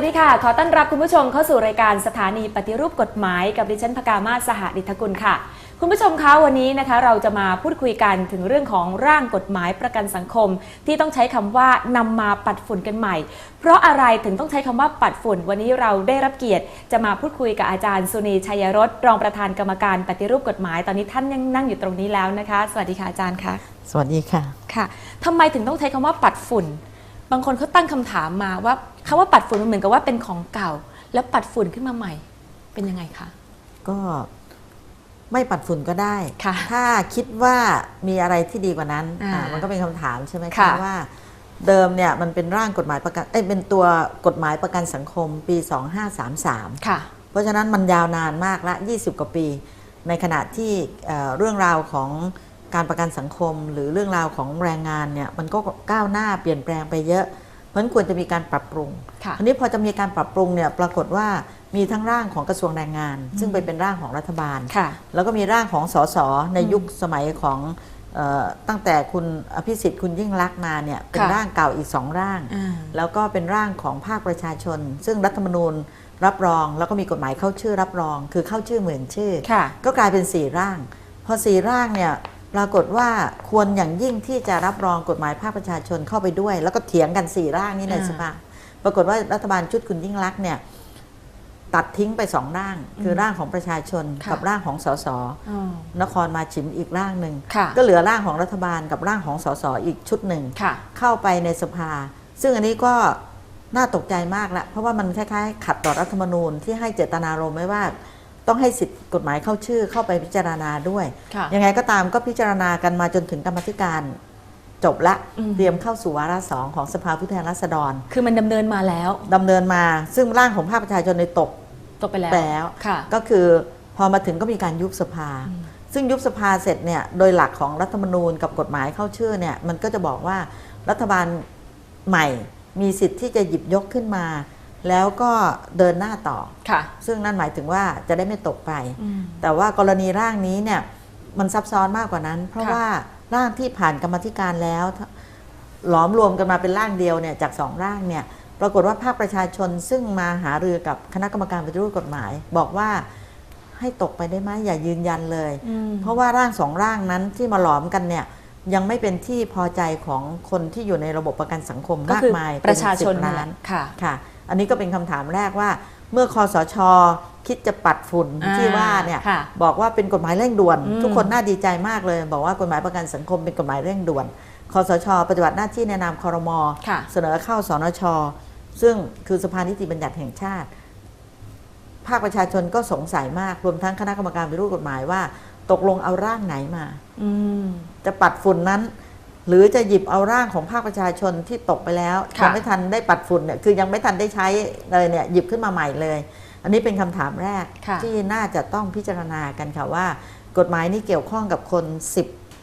วัสดีค่ะ ขอต้อนรับคุณผู้ชมเข้าสู่รายการสถานีปฏิรูปกฎหมายกับดิฉันพกามาศสหดิทกุลค่ะ คุณผู้ชมคะวันนี้นะคะ เราจะมาพูดคุยกันถึงเรื่องของร่างกฎหมายประกันสังคม ที่ต้องใช้คำว่านำมาปัดฝุ่นกันใหม่ เพราะอะไรถึงต้องใช้คำว่าปัดฝุ่น วันนี้เราได้รับเกียรติ จะมาพูดคุยกับอาจารย์สุนีชัยรสรองประธานกรรมการปฏิรูปกฎหมาย ตอนนี้ท่านยังนั่งอยู่ตรงนี้แล้วนะคะ สวัสดีค่ะอาจารย์คะสวัสดีค่ะค่ะทำไมถึงต้องใช้คำว่าปัดฝุ่น บางคนเขาตั้งคำถามมาว่า คำว่าปัดฝุ่นมันเหมือนกับว่าเป็นของเก่า แล้วปัดฝุ่นขึ้นมาใหม่ เป็นยังไงคะ ก็ไม่ปัดฝุ่นก็ได้ ค่ะถ้าคิดว่ามีอะไรที่ดีกว่านั้นอ่าอ่ามันก็เป็นคำถามใช่ไหมค่ะคะว่า เดิมเนี่ยมันเป็นร่างกฎหมายประกันเอ้ยเป็นตัวกฎหมายประกันสังคมปี 2533 ค่ะ เพราะฉะนั้นมันยาวนานมากละ 20 กว่าปี ในขณะที่เอ่อเรื่องราวของการประกันสังคม หรือเรื่องราวของแรงงานเนี่ยมันก็ก้าวหน้าเปลี่ยนแปลงไปเยอะ เพราะฉะนั้นควรจะมีการปรับปรุงค่ะอันนี้พอจะมีการปรับปรุงเนี่ยปรากฏว่ามีทั้งร่างของกระทรวงแรงงาน ซึ่งไปเป็นร่างของรัฐบาลค่ะแล้วก็มีร่างของสสในยุคสมัยของเออตั้งแต่คุณอภิสิทธิ์คุณยิ่งรักษณ์มาเนี่ยเป็นค่ะร่างเก่าอีกสองร่างอ่าแล้วก็เป็นร่างของภาคประชาชน ซึ่งรัฐธรรมนูญรับรอง แล้วก็มีกฎหมายเข้าชื่อรับรอง คือเข้าชื่อหมื่นชื่อค่ะก็กลายเป็นสี่ร่าง พอสี่ร่างเนี่ย ปรากฏว่าควรอย่างยิ่งที่จะรับรองกฎหมายภาคประชาชนเข้าไปด้วย แล้วก็เถียงกันสี่ร่างนี้ในอ่าสภาปรากฏว่ารัฐบาลชุดคุณยิ่งรักษณ์เนี่ยตัดทิ้งไปสองร่าง คือร่างของประชาชนค่ะกับร่างของสสอ๋อนครมาฉิมอีกร่างหนึ่งค่ะก็เหลือร่างของรัฐบาลกับร่างของสสอีกชุดหนึ่งค่ะเข้าไปในสภา ซึ่งอันนี้ก็น่าตกใจมากละเพราะว่ามันคล้ายๆ ขัดต่อรัฐธรรมนูญที่ให้เจตนารมณ์ไว้ว่า ต้องให้สิทธิกฎหมายเข้าชื่อเข้าไปพิจารณาด้วยค่ะยังไงก็ตามก็พิจารณากันมาจนถึงกรรมธิการจบละอืมเตรียมเข้าสู่วาระสองของสภาผู้แทนราษฎร คือมันดำเนินมาแล้วดำเนินมาซึ่งร่างของภาคประชาชนในตกตกไปแล้วแล้วค่ะก็คือพอมาถึงก็มีการยุบสภาอืมซึ่งยุบสภาเสร็จเนี่ยโดยหลักของรัฐธรรมนูญกับกฎหมายเข้าชื่อเนี่ยมันก็จะบอกว่ารัฐบาลใหม่มีสิทธิ์ที่จะหยิบยกขึ้นมา แล้วก็เดินหน้าต่อค่ะซึ่งนั่นหมายถึงว่าจะได้ไม่ตกไปอืมแต่ว่ากรณีร่างนี้เนี่ยมันซับซ้อนมากกว่านั้น เพราะค่ะว่าร่างที่ผ่านกรรมธิการแล้ว หลอมรวมกันมาเป็นร่างเดียวเนี่ยจากสองร่างเนี่ยปรากฏว่าภาคประชาชนซึ่งมาหารือกับคณะกรรมการปฏิรูปกฎหมาย บอกว่าให้ตกไปได้ไหมอย่ายืนยันเลยอืมเพราะว่าร่างสองร่างนั้นที่มาหลอมกันเนี่ยยังไม่เป็นที่พอใจของคนที่อยู่ในระบบประกันสังคมก็มากคือมายประชาชนเป็นั่น10แหล้าละนค่ะค่ะ อันนี้ก็เป็นคำถามแรกว่า เมื่อคอสชคิดจะปัดฝุ่นอ่าที่ว่าเนี่ยค่ะบอกว่าเป็นกฎหมายเร่งด่วนอืมทุกคนน่าดีใจมากเลย บอกว่ากฎหมายประกันสังคมเป็นกฎหมายเร่งด่วนคอสช ปฏิบัติหน้าที่ในนามคอรมอค่ะเสนอเข้าสนช ซึ่งคือสภานิติบัญญัติแห่งชาติ ภาคประชาชนก็สงสัยมากรวมทั้งคณะกรรมการปฏิรูปกฎหมายว่า ตกลงเอาร่างไหนมาอืมจะปัดฝุ่นนั้น หรือจะหยิบเอาร่างของภาคประชาชนที่ตกไปแล้วค่ะยังไม่ทันได้ปัดฝุ่นเนี่ยคือยังไม่ทันได้ใช้เลยเนี่ยหยิบขึ้นมาใหม่เลย อันนี้เป็นคำถามแรกค่ะที่น่าจะต้องพิจารณากันค่ะว่า กฎหมายนี้เกี่ยวข้องกับคน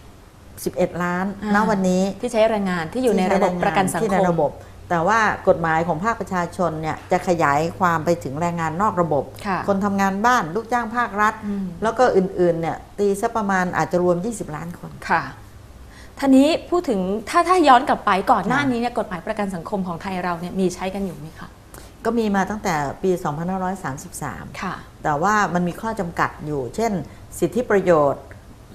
10 11 ล้านอ่าณวันนี้ที่ใช้แรงงานที่อยู่ในที่ระบบใช้แงงาประกันสังที่คในมระบบ แต่ว่ากฎหมายของภาคประชาชนเนี่ยจะขยายความไปถึงแรงงานนอกระบบค่ะคนทำงานบ้านลูกจ้างภาครัฐอืมแล้วก็อื่นๆเนี่ยตีสักประมาณอาจจะรวม 20 ล้านคนค่ะ ท่านี้พูดถึงถ้าถ้าย้อนกลับไปก่อนหน้าค่ะนี้เนี่ยกฎหมายประกันสังคมของไทยเราเนี่ยมีใช้กันอยู่ไหมคะก็มีมาตั้งแต่ปี 2533 ค่ะ แต่ว่ามันมีข้อจำกัดอยู่ เช่น สิทธิประโยชน์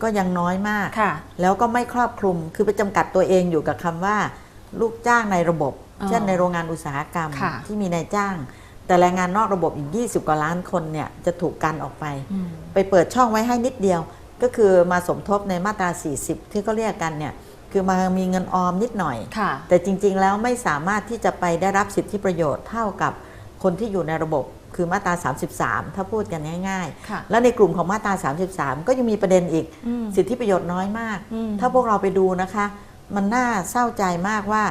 ก็ยังน้อยมากค่ะแล้วก็ไม่ครอบคลุม คือไปจำกัดตัวเองอยู่กับคำว่า ลูกจ้างในระบบอ๋อเช่นในโรงงานอุตสาหกรรมค่ะที่มีนายจ้าง แต่แรงงานนอกระบบอีก 20 กว่าล้านคนเนี่ยจะถูกกันออกไปอืมไปเปิดช่องไว้ให้นิดเดียว ก็คือมาสมทบในมาตรา 40 ที่เขาเรียกกันเนี่ยคือมามีเงินออมนิดหน่อยค่ะแต่จริงๆแล้วไม่สามารถที่จะไปได้รับสิทธิประโยชน์เท่ากับคนที่อยู่ในระบบคือมาตรา 33 ถ้าพูดกันง่ายค่ะๆแล้วในกลุ่มของมาตรา 33 ก็ยังมีประเด็นอีกอืมสิทธิประโยชน์น้อยมากอืมถ้าพวกเราไปดูนะคะ มันน่าเศร้าใจมากว่า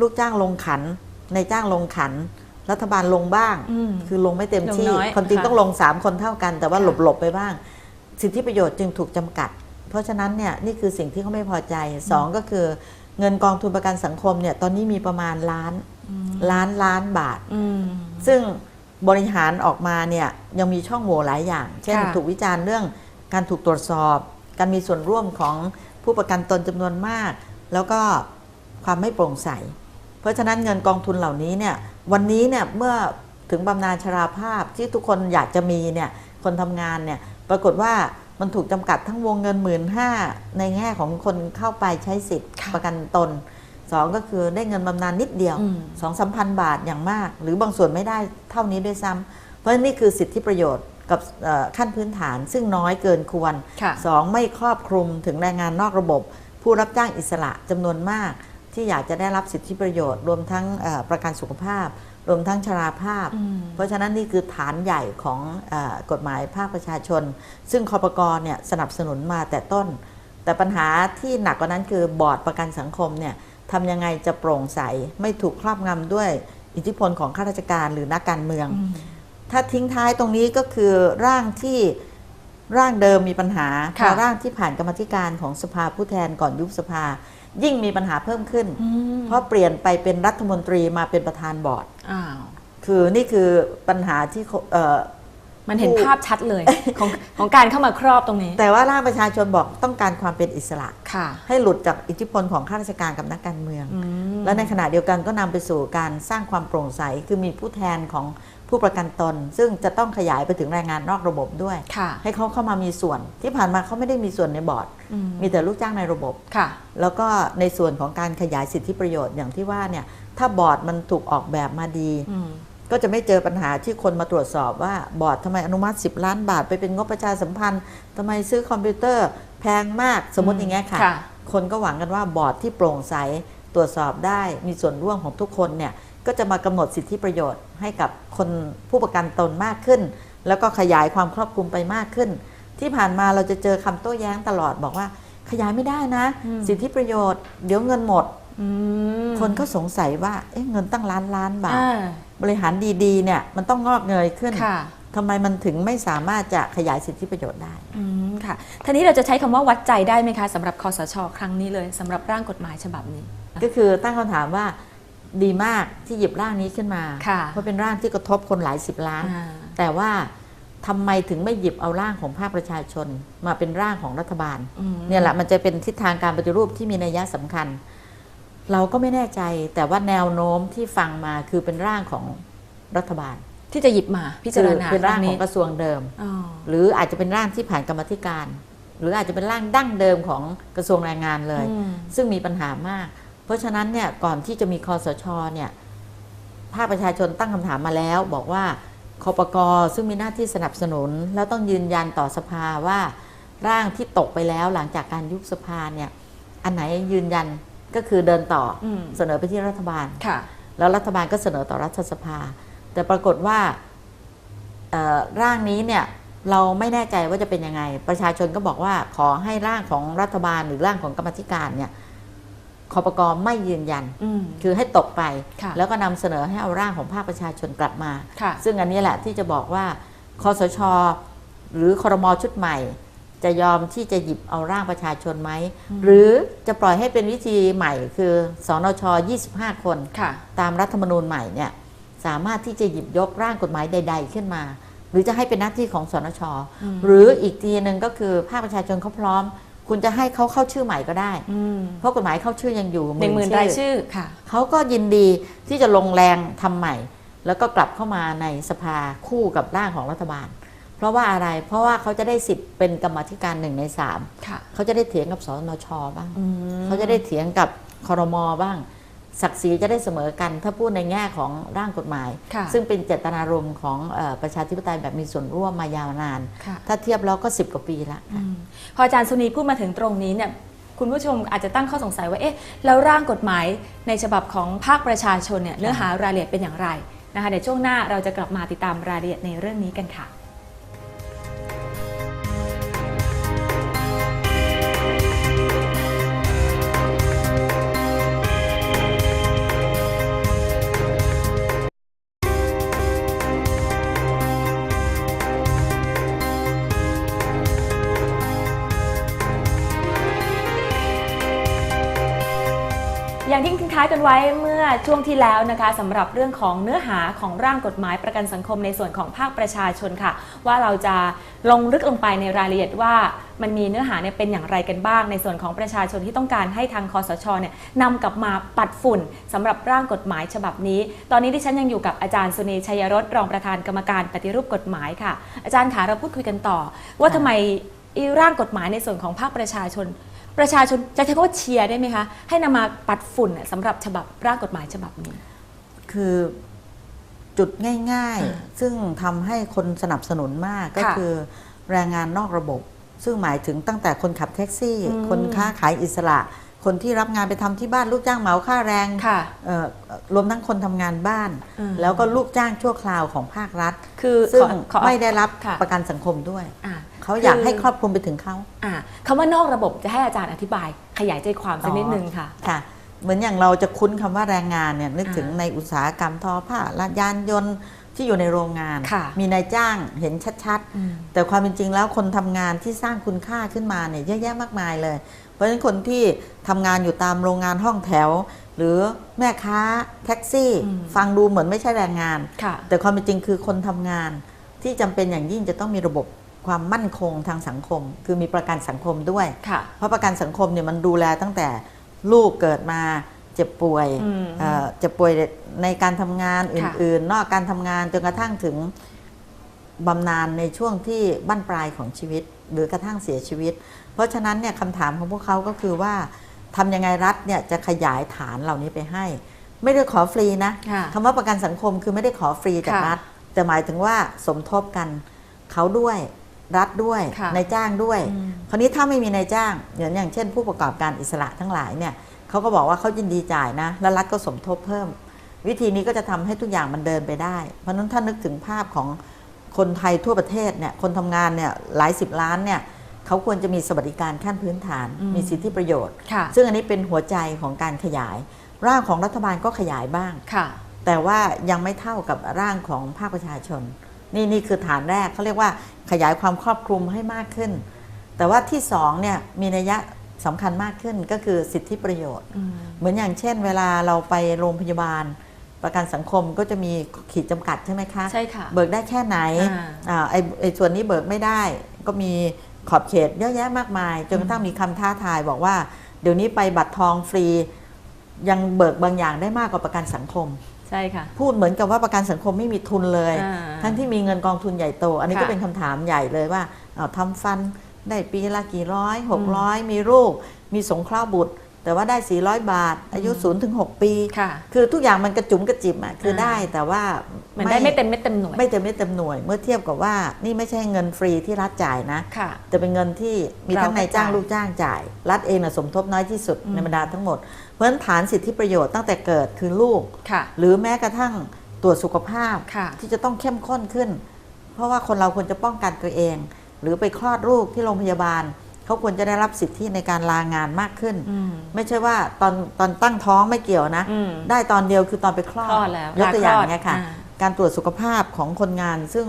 ลูกจ้างลงขันในายจ้างลงขัน รัฐบาลลงบ้างอืมคือลงไม่เต็มที่ลงน้อยคนจริงค่ะต้องลง 3 คนเท่ากันแต่ว่าค่ะหลบหลบๆไปบ้าง สิทธิประโยชน์จึงถูกจำกัด เพราะฉะนั้นเนี่ยนี่คือสิ่งที่เขาไม่พอใจสองก็คือเงินกองทุนประกันสังคมเนี่ยตอนนี้มีประมาณล้านอืมล้านล้านบาทอืมซึ่งบริหารออกมาเนี่ยยังมีช่องโหว่หลายอย่าง เช่นค่ะถูกวิจารณ์เรื่องการถูกตรวจสอบ การมีส่วนร่วมของผู้ประกันตนจำนวนมาก แล้วก็ความไม่โปร่งใส เพราะฉะนั้นเงินกองทุนเหล่านี้เนี่ยวันนี้เนี่ยเมื่อถึงบำนาญชราภาพที่ทุกคนอยากจะมีเนี่ยคนทำงานเนี่ย ปรากฏว่ามันถูกจำกัดทั้งวงเงินหมื่นห้าในแง่ของคนเข้าไปใช้สิทธิ์ค่ะประกันตนสองก็คือได้เงินบำนาญนิดเดียวอืมสองสามพันบาทอย่างมาก หรือบางส่วนไม่ได้เท่านี้ด้วยซ้ำเพราะนี่คือสิทธิประโยชน์กับเอ่อขั้นพื้นฐานซึ่งน้อยเกินควรค่ะสองไม่ครอบคลุมถึงแรงงานนอกระบบ ผู้รับจ้างอิสระจำนวนมาก ที่อยากจะได้รับสิทธิประโยชน์ รวมทั้งเอ่อประกันสุขภาพ รวมทั้งชราภาพอืมเพราะฉะนั้นนี่คือฐานใหญ่ของเออกฎหมายภาคประชาชน ซึ่งคอปกรเนี่ยสนับสนุนมาแต่ต้น แต่ปัญหาที่หนักกว่านั้นคือบอร์ดประกันสังคมเนี่ยทำยังไงจะโปร่งใสไม่ถูกครอบงำด้วยอิทธิพลของข้าราชการหรือนักการเมืองอืมถ้าทิ้งท้ายตรงนี้ก็คือร่างที่ร่างเดิมมีปัญหาพค่ะอร่างที่ผ่านกรรมธิการของสภาผู้แทนก่อนยุบสภา ยิ่งมีปัญหาเพิ่มขึ้นอืมเพราะเปลี่ยนไปเป็นรัฐมนตรีมาเป็นประธานบอร์ดอ้าวคือนี่คือปัญหาที่เขาเอ่อมันเห็นผู้ภาพชัดเลยของของการเข้ามาครอบตรงนี้ แต่ว่าร่างประชาชนบอกต้องการความเป็นอิสระค่ะ ให้หลุดจากอิทธิพลของข้าราชการกับนักการเมืองอืมและในขณะเดียวกันก็นำไปสู่การสร้างความโปร่งใส คือมีผู้แทนของ ผู้ประกันตน ซึ่งจะต้องขยายไปถึงแรงงานนอกระบบด้วยค่ะให้เขาเข้ามามีส่วนที่ผ่านมาเขาไม่ได้มีส่วนในบอร์ดอืมมีแต่ลูกจ้างในระบบค่ะ แล้วก็ในส่วนของการขยายสิทธิประโยชน์อย่างที่ว่าเนี่ยถ้าบอร์ดมันถูกออกแบบมาดีอืมก็จะไม่เจอปัญหาที่คนมาตรวจสอบว่าบอร์ดทำไมอนุมัติ 10 ล้านบาท ไปเป็นงบประชาสัมพันธ์ทำไมซื้อคอมพิวเตอร์แพงมากสมมติอย่างเงี้ยค่ะค่ะคนก็หวังกันว่าบอร์ดที่โปร่งใสตรวจสอบได้มีส่วนร่วมของทุกคนเนี่ย ก็จะมากำหนดสิทธิประโยชน์ให้กับคนผู้ประกันตนมากขึ้น แล้วก็ขยายความครอบคลุมไปมากขึ้น ที่ผ่านมาเราจะเจอคำโต้แย้งตลอดบอกว่า ขยายไม่ได้นะอืมสิทธิประโยชน์เดี๋ยวเงินหมดอืมคนก็สงสัยว่าเอ๊ะเงินตั้งล้านล้านบาทอ่าบริหารดีๆเนี่ยมันต้องงอกเงยขึ้นค่ะทำไมมันถึงไม่สามารถจะขยายสิทธิประโยชน์ได้อืมค่ะทีนี้เราจะใช้คำว่าวัดใจได้ไหมคะสำหรับคอสช ครั้งนี้เลยสำหรับร่างกฎหมายฉบับนี้ ก็คือตั้งคำถามว่า ดีมากที่หยิบร่างนี้ขึ้นมาค่ะเพราะเป็นร่างที่กระทบคนหลายสิบล้านอ่าแต่ว่าทำไมถึงไม่หยิบเอาร่างของภาคประชาชน มาเป็นร่างของรัฐบาลอืมเนี่ยแหละมันจะเป็นทิศทางการปฏิรูปที่มีนัยยะสำคัญ เราก็ไม่แน่ใจ แต่ว่าแนวโน้มที่ฟังมาคือเป็นร่างของรัฐบาล ที่จะหยิบมาพิจารณาคือเป็นร่างคขนี้องกระทรวงเดิมอ๋อหรืออาจจะเป็นร่างที่ผ่านกรรมธิการ หรืออาจจะเป็นร่างดั้งเดิมของกระทรวงแรงงานเลยอืมซึ่งมีปัญหามาก เพราะฉะนั้นเนี่ยก่อนที่จะมีคอสชเนี่ยภาคประชาชนตั้งคำถามมาแล้ว บอกว่าคอปกซึ่งมีหน้าที่สนับสนุน แล้วต้องยืนยันต่อสภาว่าร่างที่ตกไปแล้วหลังจากการยุบสภาเนี่ยอันไหนยืนยันก็คือเดินต่ออมเสนอไปที่รัฐบาลค่ะ แล้วรัฐบาลก็เสนอต่อรัฐสภา แต่ปรากฏว่าเอ่อร่างนี้เนี่ยเราไม่แน่ใจว่าจะเป็นยังไง ประชาชนก็บอกว่าขอให้ร่างของรัฐบาลหรือร่างของกรรมธิการเนี่ย คอปกรไม่ยืนยันอืมคือให้ตกไปค่ะแล้วก็นำเสนอให้เอาร่างของภาคประชาชนกลับมาค่ะซึ่งอันนี้แหละที่จะบอกว่าคอสช หรือคอรมอชุดใหม่ จะยอมที่จะหยิบเอาร่างประชาชนไหม หรือจะปล่อยให้เป็นวิธีใหม่คือสนช 25 คนค่ะตามรัฐธรรมนูญใหม่เนี่ยสามารถที่จะหยิบยกร่างกฎหมายใด ๆ ขึ้นมา หรือจะให้เป็นหน้าที่ของสนชอืมหรืออีกทีหนึ่งก็คือภาคประชาชนเขาพร้อม คุณจะให้เขาเข้าชื่อใหม่ก็ได้อืมเพราะกฎหมายเข้าชื่อยังอยู่หนึ่งหมื่นรายชื่อค่ะเขาก็ยินดีที่จะลงแรงทำใหม่ แล้วก็กลับเข้ามาในสภาคู่กับร่างของรัฐบาล เพราะว่าอะไรเพราะว่าเขาจะได้สิทธิ์เป็นกรรมาธิการหนึ่งในสามค่ะเขาจะได้เถียงกับสนชบ้างอืมเขาจะได้เถียงกับคอรมอบ้าง ศักดิ์ศรีจะได้เสมอกัน ถ้าพูดในแง่ของร่างกฎหมายค่ะซึ่งเป็นเจตนารมณ์ของเออประชาธิปไตยแบบมีส่วนร่วมมายาวนานค่ะถ้าเทียบแล้วก็ 10 กว่าปีละอืมพออาจารย์สุนีพูดมาถึงตรงนี้เนี่ยคุณผู้ชมอาจจะตั้งข้อสงสัยว่าเอ๊ะแล้วร่างกฎหมายในฉบับของภาคประชาชนเนี่ยเนื้อหารายละเอียดเป็นอย่างไรนะคะเดี๋ยวช่วงหน้าเราจะกลับมาติดตามรายละเอียดในเรื่องนี้กันค่ะ อย่างที่ทิ้งท้ายกันไว้เมื่อช่วงที่แล้วนะคะสำหรับเรื่องของเนื้อหาของร่างกฎหมายประกันสังคมในส่วนของภาคประชาชนค่ะ ว่าเราจะลงลึกลงไปในรายละเอียดว่ามันมีเนื้อหาเนี่ยเป็นอย่างไรกันบ้าง ในส่วนของประชาชนที่ต้องการให้ทางคอสชเนี่ยนำกลับมาปัดฝุ่นสำหรับร่างกฎหมายฉบับนี้ ตอนนี้ที่ฉันยังอยู่กับอาจารย์สุนีชัยรสรองประธานกรรมการปฏิรูปกฎหมายค่ะ อาจารย์ขาเราพูดคุยกันต่อ ว่าทำไมร่างกฎหมายในส่วนของภาคประชาชน ประชาชนจะใช้คำว่าเชียร์ได้ไหมคะ ให้นำมาปัดฝุ่นน่ะสำหรับฉบับร่างกฎหมายฉบับนี้ คือจุดง่ายอ่าๆซึ่งทำให้คนสนับสนุนมากก็ค่ะคือแรงงานนอกระบบ ซึ่งหมายถึงตั้งแต่คนขับแท็กซี่ อืม คนค้าขายอิสระ คนที่รับงานไปทำที่บ้านลูกจ้างเหมาค่าแรงค่ะ เอ่อรวมทั้งคนทำงานบ้าน อืม แล้วก็ลูกจ้างชั่วคราวของภาครัฐ คือซึ่งขอขอ ไม่ได้รับค่ะ ประกันสังคมด้วย อ่า เขาอยากคือให้ครอบคลุมไปถึงเขาอ่าคำว่านอกระบบจะให้อาจารย์อธิบาย ขยายใจความสักนิดนึงค่ะค่ะ เหมือนอย่างเราจะคุ้นคำว่าแรงงานเนี่ยนึกอ่าถึงในอุตสาหกรรมทอผ้าละยานยนต์ที่อยู่ในโรงงานค่ะมีนายจ้างเห็นชัดอืมๆแต่ความเป็นจริงแล้วคนทำงานที่สร้างคุณค่าขึ้นมาเนี่ยเยอะแยะมากมายเลย เพราะฉะนั้นคนที่ทำงานอยู่ตามโรงงานห้องแถว หรือแม่ค้าแท็กซี่อืมฟังดูเหมือนไม่ใช่แรงงานค่ะแต่ความเป็นจริงคือคนทำงานที่จำเป็นอย่างยิ่งจะต้องมีระบบ ความมั่นคงทางสังคม คือมีประกันสังคมด้วยค่ะเพราะประกันสังคมเนี่ยมันดูแลตั้งแต่ลูกเกิดมาเจ็บป่วยอืมเอ่อเจ็บป่วยในการทำงานอค่ะื่น ๆ นอกการทำงานจนกระทั่งถึงบำนาญในช่วงที่บั้นปลายของชีวิต หรือกระทั่งเสียชีวิต เพราะฉะนั้นเนี่ยคำถามของพวกเขาก็คือว่าทำยังไงรัฐเนี่ยจะขยายฐานเหล่านี้ไปให้ ไม่ได้ขอฟรีนะค่ะคำว่าประกันสังคมคือไม่ได้ขอฟรีจากค่ะรัฐแต่หมายถึงว่าสมทบกันเขาด้วย รัฐด้วยค่ะนายจ้างด้วยอืมคราวนี้ถ้าไม่มีนายจ้างอย่างอย่างเช่น ผู้ประกอบการอิสระทั้งหลายเนี่ยเขาก็บอกว่าเขายินดีจ่ายนะ แล้วรัฐก็สมทบเพิ่ม วิธีนี้ก็จะทำให้ทุกอย่างมันเดินไปได้ เพราะฉะนั้นถ้านึกถึงภาพของคนไทยทั่วประเทศเนี่ยคนทำงานเนี่ยหลายสิบล้านเนี่ยเขาควรจะมีสวัสดิการขั้นพื้นฐานอืมมีสิทธิประโยชน์ค่ะซึ่งอันนี้เป็นหัวใจของการขยาย ร่างของรัฐบาลก็ขยายบ้างค่ะแต่ว่ายังไม่เท่ากับร่างของภาคประชาชน นี่นี่คือฐานแรกเขาเรียกว่าขยายความครอบคลุมให้มากขึ้น แต่ว่าที่สองเนี่ยมีนัยยะสำคัญมากขึ้นก็คือสิทธิประโยชน์อืมเหมือนอย่างเช่น เวลาเราไปโรงพยาบาล ประกันสังคมก็จะมีขีดจำกัดใช่ไหมคะใช่ค่ะเบิกได้แค่ไหนอ่าอ่าไอ้ไอ้ส่วนนี้เบิกไม่ได้ ก็มีขอบเขตเยอะแยะมากมายจนกระทั่งมีคำท้าทายบอกว่า เดี๋ยวนี้ไปบัตรทองฟรี ยังเบิกบางอย่างได้มากกว่าประกันสังคมใช่ค่ะ พูดเหมือนกับว่าประกันสังคมไม่มีทุนเลยอ่าทั้งที่มีเงินกองทุนใหญ่โต อันนี้ค่ะก็เป็นคำถามใหญ่เลยว่าเอาทำฟันได้ปีละกี่ร้อยหกร้อยมีลูก มีสงเคราะห์บุตร แต่ว่าได้ 400 บาท อายุ0ูนถึงหปี ค่ะ คือทุกอย่างมันกระจุ๋มกระจิบอะคืออ่าได้แต่ว่าเหมือนได้ไม่เต็มเม็ดเต็มหน่วย ไม่เต็มไม่เต็มหน่วย เมื่อเทียบกับว่านี่ไม่ใช่เงินฟรีที่รัฐจ่ายนะค่ะจะเป็นเงินที่มีทั้งเราก็นายจ้างจ่ายลูกจ้างจ่าย รัฐเองน่ะสมทบน้อยที่สุดอืมในบรรดาทั้งหมด เพราะฉะนั้นฐานสิทธิประโยชน์ตั้งแต่เกิดคือลูกค่ะหรือแม้กระทั่งตรวจสุขภาพค่ะที่จะต้องเข้มข้นขึ้น เพราะว่าคนเราควรจะป้องกันตัวเอง หรือไปคลอดลูกที่โรงพยาบาล เขาควรจะได้รับสิทธิในการลางานมากขึ้นอืมไม่ใช่ว่าตอนตอนตั้งท้องไม่เกี่ยวนะอืมได้ตอนเดียวคือตอนไปคลอดคลอดแล้วยกตัวอย่างลาคลอดเนี้ยค่ะอ่าการตรวจสุขภาพของคนงาน ซึ่ง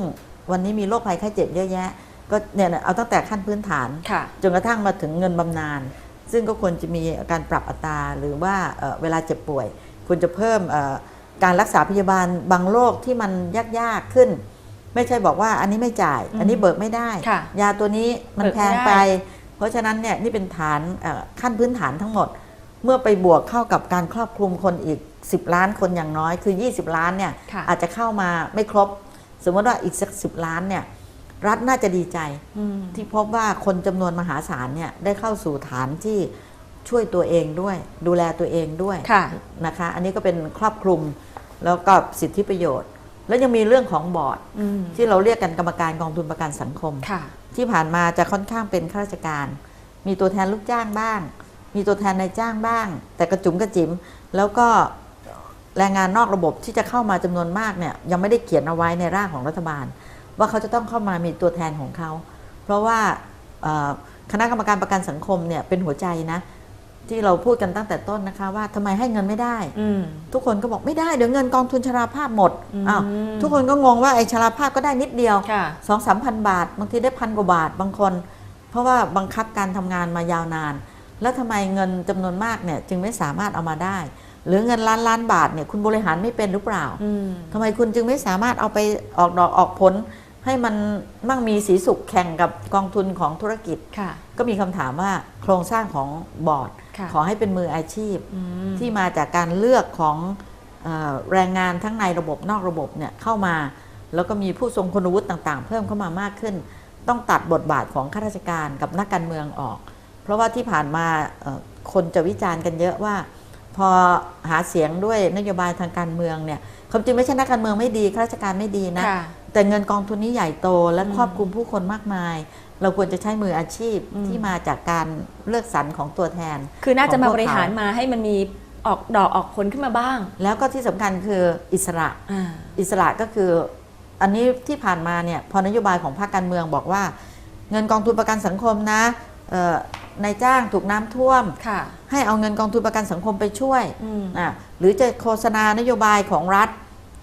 วันนี้มีโรคภัยไข้เจ็บเยอะแยะ ก็เนี่ยเอาตั้งแต่ขั้นพื้นฐานค่ะจนกระทั่งมาถึงเงินบำนาญซึ่งก็ควรจะมีการปรับอัตราหรือว่าเอ่อเวลาเจ็บป่วย ควรจะเพิ่มเอ่อการรักษาพยาบาลบางโรคที่มันยากๆขึ้น ไม่ใช่บอกว่าอันนี้ไม่จ่ายอืมอันนี้เบิกไม่ได้ค่ะยาตัวนี้มันเบิกแพไม่งได้ไป เพราะฉะนั้นเนี่ยนี่เป็นฐานเอ่อขั้นพื้นฐานทั้งหมด เมื่อไปบวกเข้ากับการครอบคลุมคนอีก 10 ล้านคนอย่างน้อยคือ 20 ล้านเนี่ยค่ะอาจจะเข้ามาไม่ครบ สมมติว่าอีกสักสิล้านเนี่ยรัฐน่าจะดีใจอืมที่พบว่าคนจำนวนมหาศาลเนี่ยได้เข้าสู่ฐานที่ช่วยตัวเองด้วย ดูแลตัวเองด้วยค่ะนะคะ อันนี้ก็เป็นครอบคลุมแล้วก็สิทธิประโยชน์ แล้วยังมีเรื่องของบอร์ดอืมที่เราเรียกกันกรรมการกองทุนประกันสังคมค่ะที่ผ่านมาจะค่อนข้างเป็นข้าราชการ มีตัวแทนลูกจ้างบ้าง มีตัวแทนนายจ้างบ้าง แต่กระจุ๋มกระจิ๋มแล้วก็แรงงานนอกระบบที่จะเข้ามาจำนวนมากเนี่ยยังไม่ได้เขียนเอาไว้ในร่างของรัฐบาล ว่าเขาจะต้องเข้ามามีตัวแทนของเขา เพราะว่าเอ่อคณะกรรมการประกันสังคมเนี่ยเป็นหัวใจนะ ที่เราพูดกันตั้งแต่ต้นนะคะว่าทำไมให้เงินไม่ได้อืมทุกคนก็บอกไม่ได้เดี๋ยวเงินกองทุนชราภาพหมดอืมอ้าวทุกคนก็งงว่าไอ้ชราภาพก็ได้นิดเดียวค่ะสองสามพันบาท บางทีได้พันกว่าบาทบางคน เพราะว่าบังคับการทำงานมายาวนาน แล้วทำไมเงินจำนวนมากเนี่ยจึงไม่สามารถเอามาได้ หรือเงินล้านล้านบาทเนี่ยคุณบริหารไม่เป็นหรือเปล่าอืมทำไมคุณจึงไม่สามารถเอาไปออกดอกออกผล ให้มันมั่งมีสีสุขแข่งกับกองทุนของธุรกิจค่ะก็มีคำถามว่าโครงสร้างของบอร์ดค่ะ ขอให้เป็นมืออาชีพอืมที่มาจากการเลือกของเออแรงงานทั้งในระบบนอกระบบเนี่ยเข้ามา แล้วก็มีผู้ทรงคุณวุฒิต่าง ๆ เพิ่มเข้ามามากขึ้น ต้องตัดบทบาทของข้าราชการกับนักการเมืองออก เพราะว่าที่ผ่านมาเอ่อคนจะวิจารณ์กันเยอะว่า พอหาเสียงด้วยนโยบายทางการเมืองเนี่ยความจริงไม่ใช่นักการเมืองไม่ดีข้าราชการไม่ดีนะค่ะแต่เงินกองทุนนี้ใหญ่โตและอืมครอบคลุมผู้คนมากมาย เราควรจะใช้มืออาชีพอืมที่มาจากการเลือกสรรของตัวแทน คือน่าจะมาของพวกบริหารเขามาให้มันมีออกดอกออกผลขึ้นมาบ้าง แล้วก็ที่สำคัญคืออิสระอ่าอิสระก็คือ อันนี้ที่ผ่านมาเนี่ยพอนโยบายของภาคการเมืองบอกว่า เงินกองทุนประกันสังคมนะเอ่อนายจ้างถูกน้ำท่วมค่ะให้เอาเงินกองทุนประกันสังคมไปช่วยอืมอะหรือจะโฆษณานโยบายของรัฐ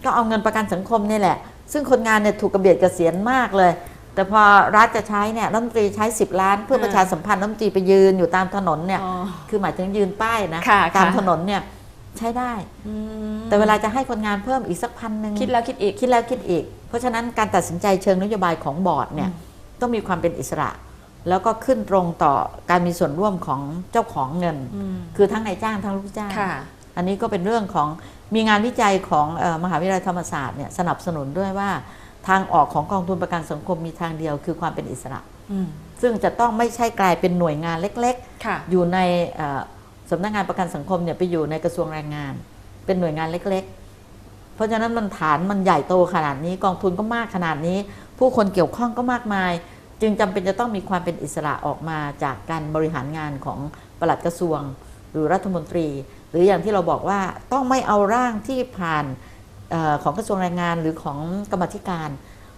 ก็เอาเงินประกันสังคมนี่แหละ ซึ่งคนงานเนี่ยถูกกระเบียดกระเสียนมากเลย แต่พอรัฐจะใช้เนี่ยรัฐมนตรีใช้ 10 ล้าน เพื่อประชาสัมพันธ์รัฐมนตรีไปยืนอยู่ตามถนนเนี่ยอ๋อคือหมายถึงยืนป้ายนะค่ะตามค่ะถนนเนี่ยใช้ได้อืมแต่เวลาจะให้คนงานเพิ่มอีกสักพันหนึ่งคิดแล้วคิดอีกคิดแล้วคิดอีก เพราะฉะนั้นการตัดสินใจเชิงนโยบายของบอร์ดเนี่ยอืมต้องมีความเป็นอิสระ แล้วก็ขึ้นตรงต่อการมีส่วนร่วมของเจ้าของเงินอืมคือทั้งนายจ้างทั้งลูกจ้างค่ะอันนี้ก็เป็นเรื่องของมีงานวิจัยของเออมหาวิทยาลัยธรรมศาสตร์เนี่ยสนับสนุนด้วยว่า ทางออกของกองทุนประกันสังคมมีทางเดียวคือความเป็นอิสระอืมซึ่งจะต้องไม่ใช่กลายเป็นหน่วยงานเล็กค่ะๆอยู่ในเอ่อสำนักงานประกันสังคมเนี่ยไปอยู่ในกระทรวงแรงงาน เป็นหน่วยงานเล็ก ๆ เพราะฉะนั้นมันฐานมันใหญ่โตขนาดนี้กองทุนก็มากขนาดนี้ ผู้คนเกี่ยวข้องก็มากมาย จึงจำเป็นจะต้องมีความเป็นอิสระออกมาจากการบริหารงานของปลัดกระทรวง หรือรัฐมนตรี หรืออย่างที่เราบอกว่าต้องไม่เอาร่างที่ผ่านเออ ของกระทรวงแรงงานหรือของกรรมาธิการ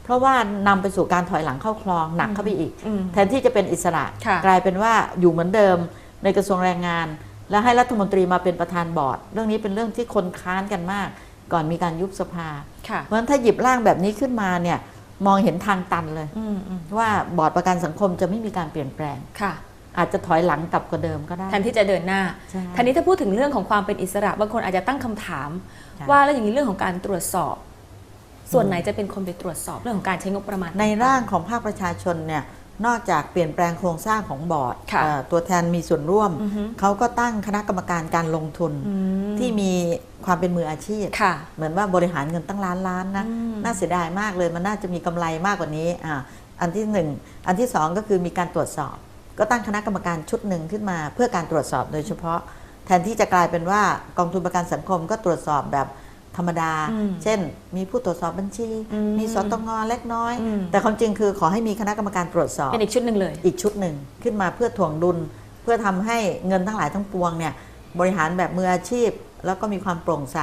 เพราะว่านำไปสู่การถอยหลังเข้าคลองหนักเข้าไปอีกอืมแทนที่จะเป็นอิสระค่ะกลายเป็นว่าอยู่เหมือนเดิมในกระทรวงแรงงาน แล้วให้รัฐมนตรีมาเป็นประธานบอร์ด เรื่องนี้เป็นเรื่องที่คนค้านกันมาก ก่อนมีการยุบสภาค่ะเพราะฉะนั้นถ้าหยิบร่างแบบนี้ขึ้นมาเนี่ยมองเห็นทางตันเลยอืมอืมว่าบอร์ดประกันสังคมจะไม่มีการเปลี่ยนแปลงค่ะอาจจะถอยหลังกลับกว่าเดิมก็ได้แทนที่จะเดินหน้าใช่ทีนี้ถ้าพูดถึงเรื่องของความเป็นอิสระบางคนอาจจะตั้งคำถามค่ะ ว่าแล้วอย่างนี้เรื่องของการตรวจสอบ ส่วนไหนจะเป็นคนไปตรวจสอบเรื่องของการใช้งบประมาณ ในร่างของภาคประชาชนเนี่ยนอกจากเปลี่ยนแปลงโครงสร้างของบอร์ดค่ะเอ่อตัวแทนมีส่วนร่วมอือฮึเขาก็ตั้งคณะกรรมการการลงทุนอืมที่มีความเป็นมืออาชีพค่ะเหมือนว่าบริหารเงินตั้งล้านล้านนะอืมน่าเสียดายมากเลยมันน่าจะมีกำไรมากกว่านี้อ่าอันที่หนึ่งอันที่สองก็คือมีการตรวจสอบ ก็ตั้งคณะกรรมการชุดหนึ่งขึ้นมา เพื่อการตรวจสอบโดยเฉพาะ แทนที่จะกลายเป็นว่ากองทุนประกันสังคมก็ตรวจสอบแบบธรรมดาอืมเช่น มีผู้ตรวจสอบบัญชีอืมมีสตงเล็กน้อยอืมแต่ความจริงคือขอให้มีคณะกรรมการตรวจสอบเป็นอีกชุดหนึ่งเลย อีกชุดหนึ่งขึ้นมาเพื่อถ่วงดุล เพื่อทำให้เงินทั้งหลายทั้งปวงเนี่ยบริหารแบบมืออาชีพ แล้วก็มีความโปร่งใส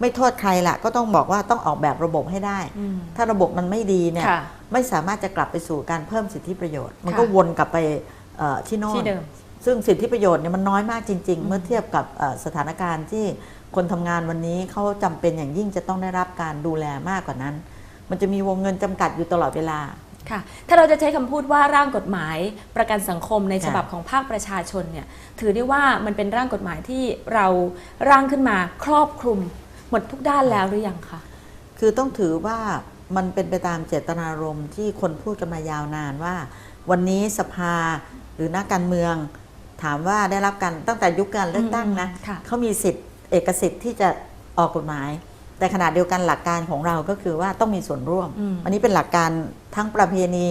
ไม่โทษใครละก็ต้องบอกว่าต้องออกแบบระบบให้ได้อืมถ้าระบบมันไม่ดีเนี่ยค่ะไม่สามารถจะกลับไปสู่การเพิ่มสิทธิประโยชน์ มันค่ะก็วนกลับไปเอ่อที่โน่นที่เดิม ซึ่งสิทธิประโยชน์เนี่ยมันน้อยมากจริง ๆ เมื่อเทียบกับเอ่อสถานการณ์ที่คนทำงานวันนี้เขาจำเป็นอย่างยิ่งจะต้องได้รับการดูแลมากกว่านั้น มันจะมีวงเงินจำกัดอยู่ตลอดเวลาค่ะถ้าเราจะใช้คำพูดว่าร่างกฎหมายประกันสังคมในค่ะฉบับของภาคประชาชนเนี่ยถือได้ว่ามันเป็นร่างกฎหมายที่เราร่างขึ้นมาครอบคลุมหมดทุกด้านแล้วหรือยังคะคือต้องถือว่ามันเป็นไปตามเจตนารมณ์ที่คนพูดกันมายาวนานว่า วันนี้สภาหรือนักการเมือง ถามว่าได้รับการตั้งแต่ยุคการเลือกตั้งนะอืมค่ะเขามีสิทธิ์เอกสิทธิ์ที่จะออกกฎหมาย แต่ขณะเดียวกันหลักการของเราก็คือว่าต้องมีส่วนร่วมอืมอันนี้เป็นหลักการทั้งประเพณี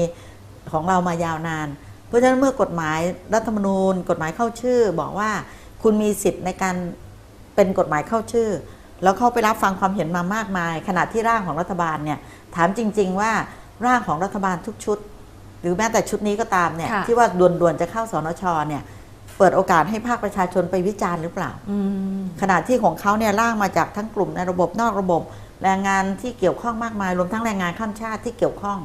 ของเรามายาวนาน เพราะฉะนั้นเมื่อกฎหมายรัฐธรรมนูญ กฎหมายเข้าชื่อ บอกว่าคุณมีสิทธิ์ในการเป็นกฎหมายเข้าชื่อ แล้วเข้าไปรับฟังความเห็นมามากมาย ขณะที่ร่างของรัฐบาลเนี่ยถามจริง ๆ ว่าร่างของรัฐบาลทุกชุด หรือแม้แต่ชุดนี้ก็ตามเนี่ยค่ะที่ว่าด่วนๆจะเข้าสนชเนี่ย เปิดโอกาสให้ภาคประชาชนไปวิจารณ์หรือเปล่าอืมขณะที่ของเขาเนี่ยร่างมาจากทั้งกลุ่มในระบบนอกระบบ แรงงานที่เกี่ยวข้องมากมายรวมทั้งแรงงานข้ามชาติที่เกี่ยวข้อง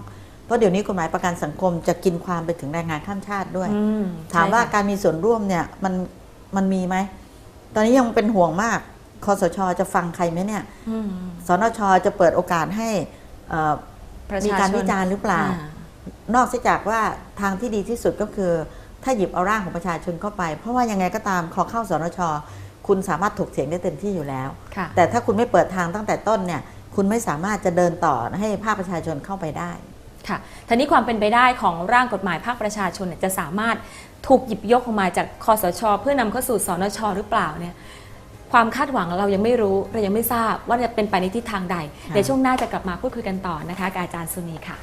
เพราะเดี๋ยวนี้กฎหมายประกันสังคมจะกินความไปถึงแรงงานข้ามชาติด้วยอืมถามว่าใช่ค่ะการมีส่วนร่วมเนี่ยมันมันมีไหม ตอนนี้ยังเป็นห่วงมากคอสชจะฟังใครไหมเนี่ยอืมสนชจะเปิดโอกาสให้เอ่อประชมีชนการวิจารณ์หรือเปล่าอ่นอกจากว่าทางที่ดีที่สุดก็คือ ถ้าหยิบเอาร่างของประชาชนเข้าไป เพราะว่ายังไงก็ตามขอเข้าสนช คุณสามารถถกเถียงได้เต็มที่อยู่แล้วค่ะแต่ถ้าคุณไม่เปิดทางตั้งแต่ต้นเนี่ยคุณไม่สามารถจะเดินต่อให้ภาคประชาชนเข้าไปได้ค่ะทีนี้ความเป็นไปได้ของร่างกฎหมายภาคประชาชนเนี่ยจะสามารถถูกหยิบยกออกมาจากคอสช เพื่อนำเข้าสู่สนช หรือเปล่าเนี่ยความคาดหวังเรายังไม่รู้เรายังไม่ทราบว่าจะเป็นไปในทิศทางใดค่ะเดี๋ยวช่วงหน้าจะกลับมาพูดคุยกันต่อนะคะกับอาจารย์สุนีค่ะ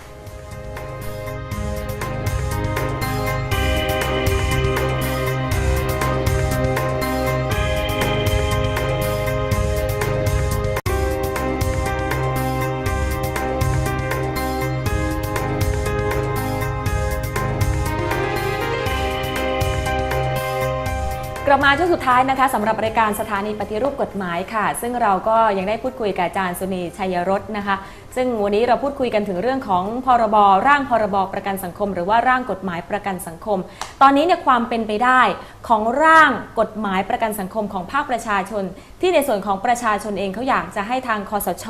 ลับมาช่วงสุดท้ายนะคะสำหรับรายการสถานีปฏิรูปกฎหมายค่ะ ซึ่งเราก็ยังได้พูดคุยกับอาจารย์สุนีชัยรสนะคะ ซึ่งวันนี้เราพูดคุยกันถึงเรื่องของพรบร่างพรบประกันสังคม หรือว่าร่างกฎหมายประกันสังคม ตอนนี้เนี่ยความเป็นไปได้ของร่างกฎหมายประกันสังคมของภาคประชาชน ที่ในส่วนของประชาชนเองเขาอยากจะให้ทางคอสช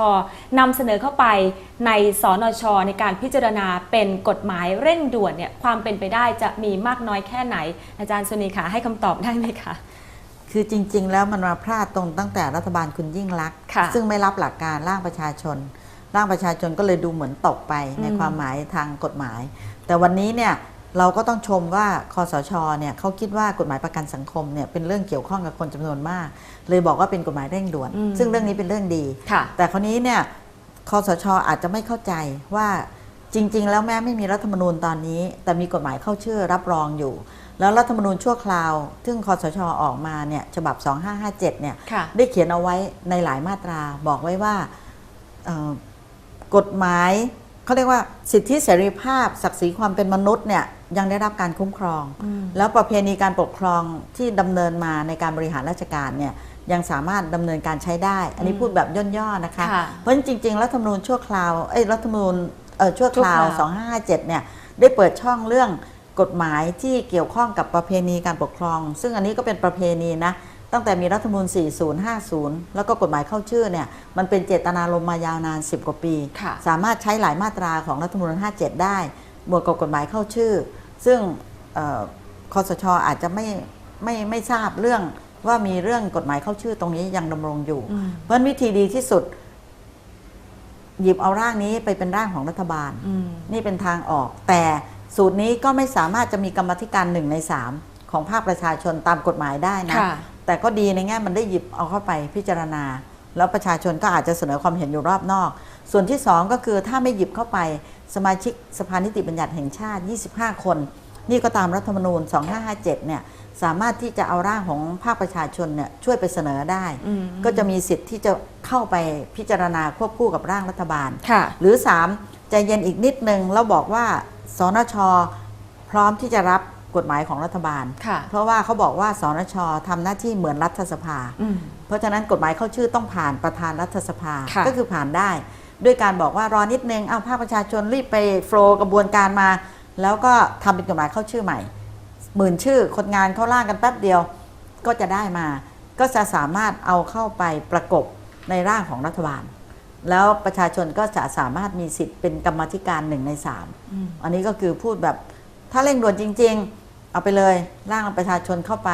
นำเสนอเข้าไปในสนช ในการพิจารณาเป็นกฎหมายเร่งด่วนเนี่ยความเป็นไปได้จะมีมากน้อยแค่ไหน อาจารย์สุนีค่ะให้คำตอบได้ไหมคะคือจริง ๆ แล้วมันมาพลาดตรงตั้งแต่รัฐบาลคุณยิ่งรักษณ์ค่ะซึ่งไม่รับหลักการร่างประชาชน ร่างประชาชนก็เลยดูเหมือนตกไปในอืมความหมายทางกฎหมาย แต่วันนี้เนี่ยเราก็ต้องชมว่าคอสชเนี่ยเขาคิดว่ากฎหมายประกันสังคมเนี่ยเป็นเรื่องเกี่ยวข้องกับคนจำนวนมาก เลยบอกว่าเป็นกฎหมายเร่งด่วนอืมซึ่งเรื่องนี้เป็นเรื่องดีค่ะแต่คราวนี้เนี่ยคอสชอาจจะไม่เข้าใจว่าจริง ๆ แล้วแม้ไม่มีรัฐธรรมนูญตอนนี้ แต่มีกฎหมายเข้าชื่อรับรองอยู่ แล้วรัฐธรรมนูญชั่วคราว ซึ่งคอสชออกมาเนี่ยฉบับ 2557เนี่ยค่ะได้เขียนเอาไว้ในหลายมาตราบอกไว้ว่าเอ่อ กฎหมายเขาเรียกว่าสิทธิเสรีภาพ ศักดิ์ศรีความเป็นมนุษย์เนี่ยยังได้รับการคุ้มครองอืมแล้วประเพณีการปกครองที่ดำเนินมาในการบริหารราชการเนี่ยยังสามารถดำเนินการใช้ได้ อันนี้อืมพูดแบบย่อๆนะคะค่ะเพราะฉะนั้นจริงๆรัฐธรรมนูญชั่วคราวเอ้ยรัฐธรรมนูญเอ่อชั่วคราวชั่วคราว2557 เนี่ยได้เปิดช่องเรื่องกฎหมายที่เกี่ยวข้องกับประเพณีการปกครอง ซึ่งอันนี้ก็เป็นประเพณีนะ ตั้งแต่มีรัฐธรรมนูญ40 50 แล้วก็กฎหมายเข้าชื่อเนี่ยมันเป็นเจตนารมณ์มายาวนาน 10 กว่าปีค่ะสามารถใช้หลายมาตราของรัฐธรรมนูญ57 ได้บวกกับกฎหมายเข้าชื่อ ซึ่งเอ่อคอสชอาจจะไม่ไม่ไม่ทราบเรื่องว่ามีเรื่องกฎหมายเข้าชื่อตรงนี้ยังดำรงอยู่อืมเพราะฉะนั้นวิธีดีที่สุด หยิบเอาร่างนี้ไปเป็นร่างของรัฐบาลอืมนี่เป็นทางออก แต่สูตรนี้ก็ไม่สามารถจะมีกรรมธิการหนึ่งในสามของภาคประชาชนตามกฎหมายได้นะค่ะ แต่ก็ดีในแง่มันได้หยิบเอาเข้าไปพิจารณา แล้วประชาชนก็อาจจะเสนอความเห็นอยู่รอบนอก ส่วนที่สองก็คือถ้าไม่หยิบเข้าไปสมาชิกสภานิติบัญญัติแห่งชาติ 25 คน นี่ก็ตามรัฐธรรมนูญ 2557 เนี่ยสามารถที่จะเอาร่างของภาคประชาชนเนี่ยช่วยไปเสนอได้อืมก็จะมีสิทธิ์ที่จะเข้าไปพิจารณาควบคู่กับร่างรัฐบาลค่ะหรือ 3 ใจเย็นอีกนิดนึงแล้วบอกว่าสนช พร้อมที่จะรับ กฎหมายของรัฐบาลค่ะเพราะว่าเขาบอกว่าสนชทำหน้าที่เหมือนรัฐสภาอืมเพราะฉะนั้นกฎหมายเข้าชื่อต้องผ่านประธานรัฐสภาค่ะก็คือผ่านได้ ด้วยการบอกว่ารอนิดนึงเอาภาคประชาชนรีบไปโฟลว์กระบวนการมา แล้วก็ทำเป็นกฎหมายเข้าชื่อใหม่หมื่นชื่อคนงานเขาล่างกันแป๊บเดียวก็จะได้มา ก็จะสามารถเอาเข้าไปประกบในร่างของรัฐบาล แล้วประชาชนก็จะสามารถมีสิทธิ์เป็นกรรมาธิการหนึ่งในสามอืมอันนี้ก็คือพูดแบบถ้าเร่งด่วนจริง ๆ เอาไปเลยร่างประชาชนเข้าไป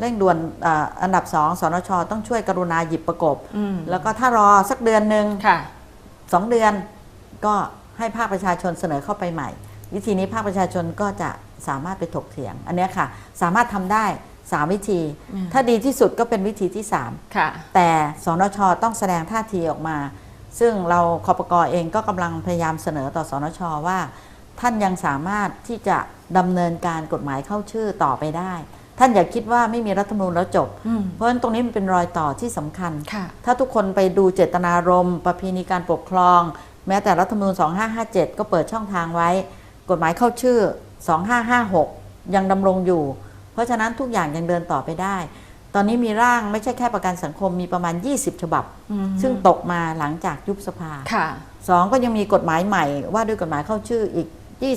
เร่งด่วนเอ่ออันดับสองสนชต้องช่วยกรุณาหยิบประกบอืมแล้วก็ถ้ารอสักเดือนหนึ่งค่ะสองเดือนก็ให้ภาคประชาชนเสนอเข้าไปใหม่ วิธีนี้ภาคประชาชนก็จะสามารถไปถกเถียง อันเนี้ยค่ะ สามารถทำได้สามวิธีอืมถ้าดีที่สุดก็เป็นวิธีที่สามค่ะแต่สนชต้องแสดงท่าทีออกมา ซึ่งเราคอปกเองก็กำลังพยายามเสนอต่อสนชว่า ท่านยังสามารถที่จะ ดำเนินการกฎหมายเข้าชื่อต่อไปได้ ท่านอย่าคิดว่าไม่มีรัฐธรรมนูญแล้วจบอืมเพราะฉะนั้นตรงนี้มันเป็นรอยต่อที่สำคัญค่ะถ้าทุกคนไปดูเจตนารมณ์ประเพณีการปกครอง แม้แต่รัฐธรรมนูญ 2557 ก็เปิดช่องทางไว้ กฎหมายเข้าชื่อ 2556 ยังดำรงอยู่ เพราะฉะนั้นทุกอย่างยังเดินต่อไปได้ตอนนี้มีร่างไม่ใช่แค่ประกันสังคมมีประมาณ 20 ฉบับอืมซึ่งตกมาหลังจากยุบสภาค่ะสองก็ยังมีกฎหมายใหม่ว่าด้วยกฎหมายเข้าชื่ออีก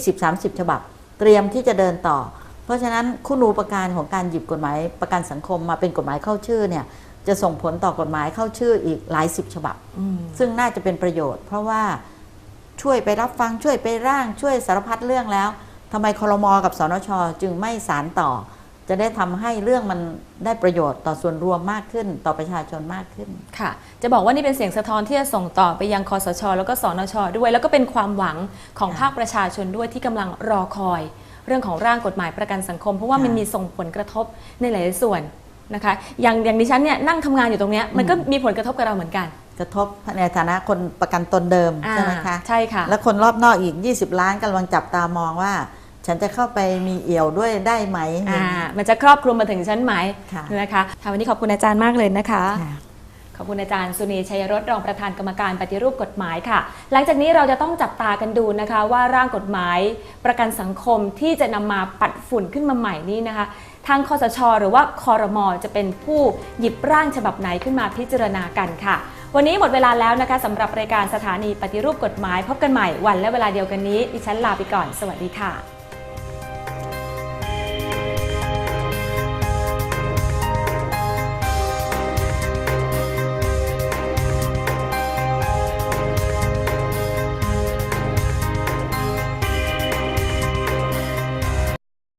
20-30 ฉบับ เตรียมที่จะเดินต่อ เพราะฉะนั้นคุณูปการของการหยิบกฎหมายประกันสังคมมาเป็นกฎหมายเข้าชื่อเนี่ยจะส่งผลต่อกฎหมายเข้าชื่ออีกหลายสิบฉบับอืมซึ่งน่าจะเป็นประโยชน์ เพราะว่าช่วยไปรับฟังช่วยไปร่างช่วยสารพัดเรื่องแล้วทำไมคลมกับสนชจึงไม่สารต่อ จะได้ทำให้เรื่องมันได้ประโยชน์ต่อส่วนรวมมากขึ้น ต่อประชาชนมากขึ้นค่ะ จะบอกว่านี่เป็นเสียงสะท้อนที่จะส่งต่อไปยังคอสช แล้วก็สนช ด้วย แล้วก็เป็นความหวังของค่ะภาคประชาชนด้วยที่กำลังรอคอย เรื่องของร่างกฎหมายประกันสังคม เพราะว่าค่ะมันมีส่งผลกระทบในหลายๆส่วนนะคะ อย่างอย่างดิฉันเนี่ยนั่งทำงานอยู่ตรงเนี้ยมันก็มีผลกระทบกับเราเหมือนกันกระทบในฐานะคนประกันตนเดิมใช่ไหมคะอ่าใช่ค่ะ แล้วคนรอบนอกอีก 20 ล้านกำลังจับตามองว่า ฉันจะเข้าไปมีเอี่ยวด้วยได้ไหมอย่าอ่างนี้มันจะครอบคลุมมาถึงชั้นไหมค่ะนะคะค่ะวันนี้ขอบคุณอาจารย์มากเลยนะคะค่ะขอบคุณอาจารย์สุนีชัยรสรองประธานกรรมการปฏิรูปกฎหมายค่ะ หลังจากนี้เราจะต้องจับตากันดูนะคะ ว่าร่างกฎหมายประกันสังคมที่จะนำมาปัดฝุ่นขึ้นมาใหม่นี้นะคะ ทางคอสช หรือว่าคอรมอจะเป็นผู้หยิบร่างฉบับไหนขึ้นมาพิจารณากันค่ะ วันนี้หมดเวลาแล้วนะคะสำหรับรายการสถานีปฏิรูปกฎหมาย พบกันใหม่วันและเวลาเดียวกันนี้ดิฉันลาไปก่อน สวัสดีค่ะ